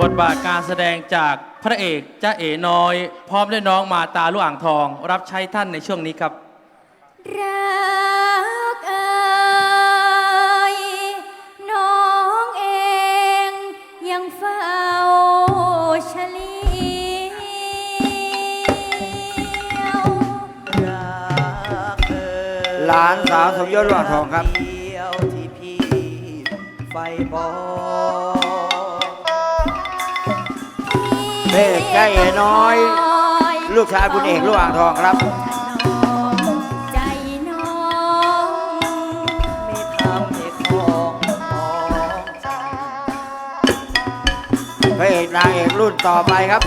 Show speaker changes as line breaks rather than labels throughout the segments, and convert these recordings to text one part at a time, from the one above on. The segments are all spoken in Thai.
บทบาทการแสดงจากพระเอกจ้าเอ๋น้อย พร้อมด้วยน้องมาตาลูกอ่างทอง รับใช้ท่านในช่วงนี้ครับ
รักเอ่ยน้องเองยังเฝ้าเฉลียวกเอ
หลานสาวสมยศหลอดทองครับ
เดียวที่พี่ไฟบอ
ก เอกใจน้อย ลูกชายคุณเอกลูกอ่างทองครับ
ใจน้อง
ไม่ทำให้ของ
พระเอกนางเอกรุ่นต่อไปครับ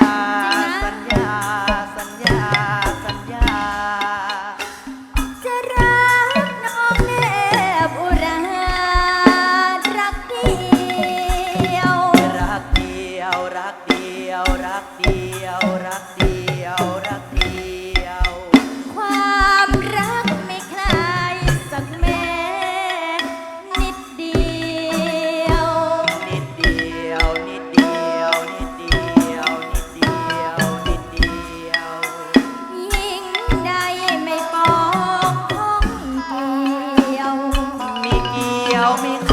啊。help me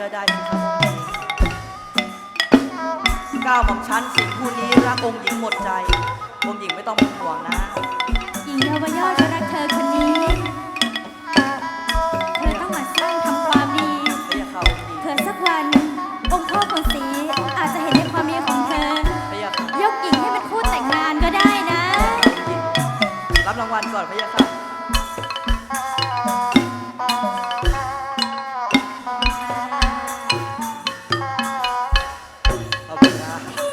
ชื่
อได้สิครั
บก้าวของฉันสิผู้นี้รักองค์หญิงหมดใจ องค์หญิงไม่ต้องเป็นห่วงนะ
หญิงเยาวยอดก็รักเธอ
ค
นนี้ No!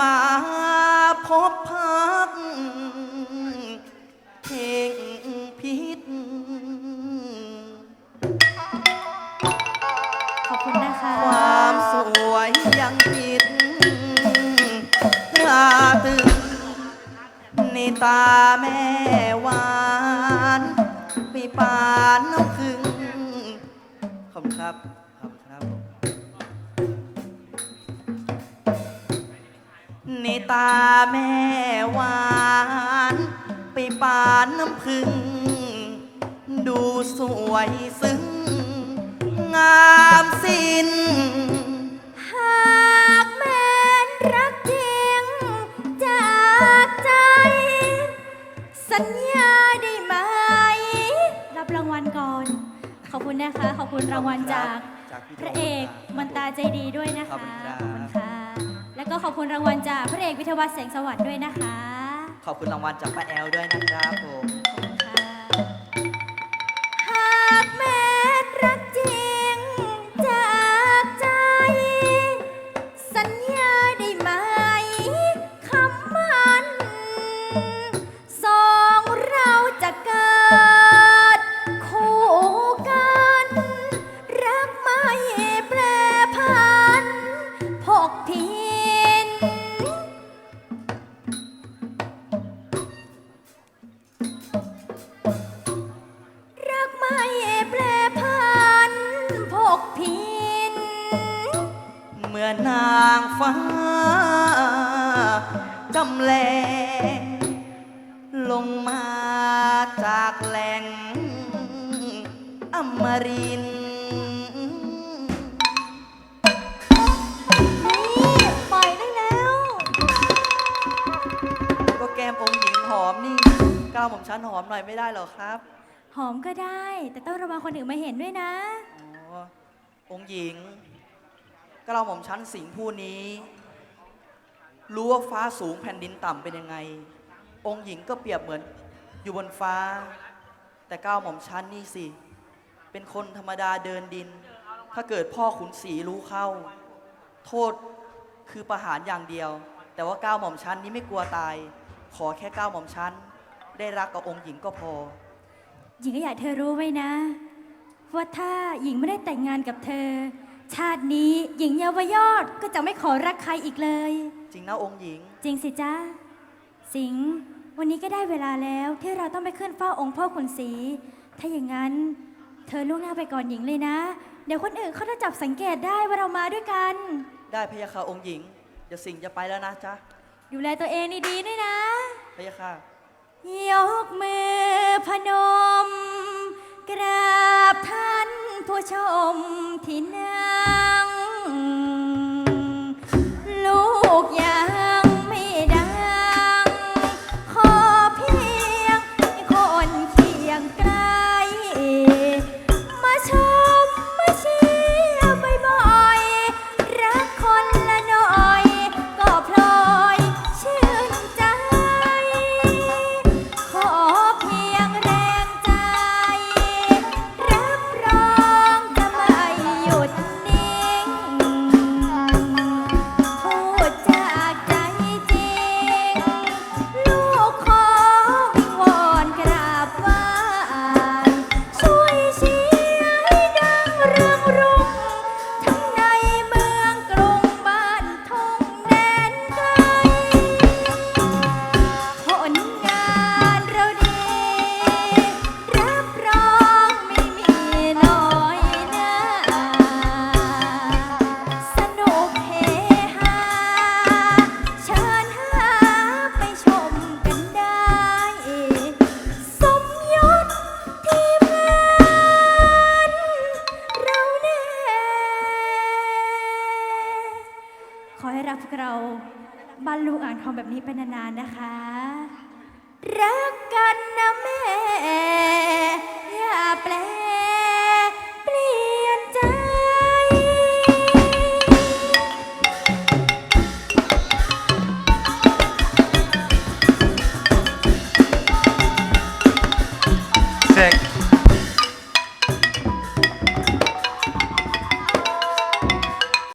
มา
พบพักเพลงพิษ
ขอบคุณนะคะ
ความสวยยังผิดราตึงในตาแม่ ตาแม่หวานปีปานน้ำพึ่ง ดูสวยซึ้ง งามสิ้น
หากแม้นรักจริงจากใจ สัญญาได้ไหม รับรางวัลก่อน ขอบคุณนะคะ ขอบคุณรางวัลจาก
จากพี่
พระเอกมันตาใจดีด้วยนะ
ขอบ
คะ
คุณครับ
ขอบคุณค่ะ แล้วก็ขอบคุณรางวัลจากพระเอกวิทยาวัฒน์แสงสวัสดิ์ด้วยนะคะ
ขอบคุณรางวัลจากป้าแอลด้วยนะครับผม ลงมาจากแหล่งอมรินทร์
นี่ปล่อยได้แล้ว
ก็แก้มองค์หญิงหอมนี่ก้าวผมชั้นหอมหน่อยไม่ได้เหรอครับ
หอมก็ได้ แต่ต้องระวังคนอื่นมาเห็นด้วยนะ
อ๋อองค์หญิงกระหม่อมชั้นสิงห์ผู้นี้ รู้ว่าฟ้าสูงแผ่นดินต่ำเป็นยังไง องค์หญิงก็เปรียบเหมือนอยู่บนฟ้า แต่ก้าวหม่อมชั้นนี่สิ เป็นคนธรรมดาเดินดิน ถ้าเกิดพ่อขุนศรีรู้เข้า โทษคือประหารอย่างเดียว แต่ว่าก้าวหม่อมชั้นนี้ไม่กลัวตาย ขอแค่ก้าวหม่อมชั้น ได้รักกับองค์หญิงก็พอ
หญิงก็อยากเธอรู้ไว้นะ ว่าถ้าหญิงไม่ได้แต่งงานกับเธอ ชาตินี้หญิงเยาวยอดก็จะไม่ขอรักใครอีกเลย
จริงนะองค์หญิง
จริงสิจ้า สิงห์วันนี้ก็ได้เวลาแล้วที่เราต้องไปขึ้นเฝ้าองค์พ่อขุนศรีถ้าอย่างนั้น เธอล่วงหน้าไปก่อนหญิงเลยนะ เดี๋ยวคนอื่นเขาจะจับสังเกตได้ว่าเรามาด้วยกัน
ได้พะยาค่ะองค์หญิง เดี๋ยวสิ่งห์จะไปแล้วนะจ๊ะ
ดูแลตัวเองดีๆด้วยนะ
พะยาค่ะ
ยกมือพนม กราบท่านผู้ชมที่นั่ ทองแบบนี้ไปนานๆนะคะ รักกันนะแม่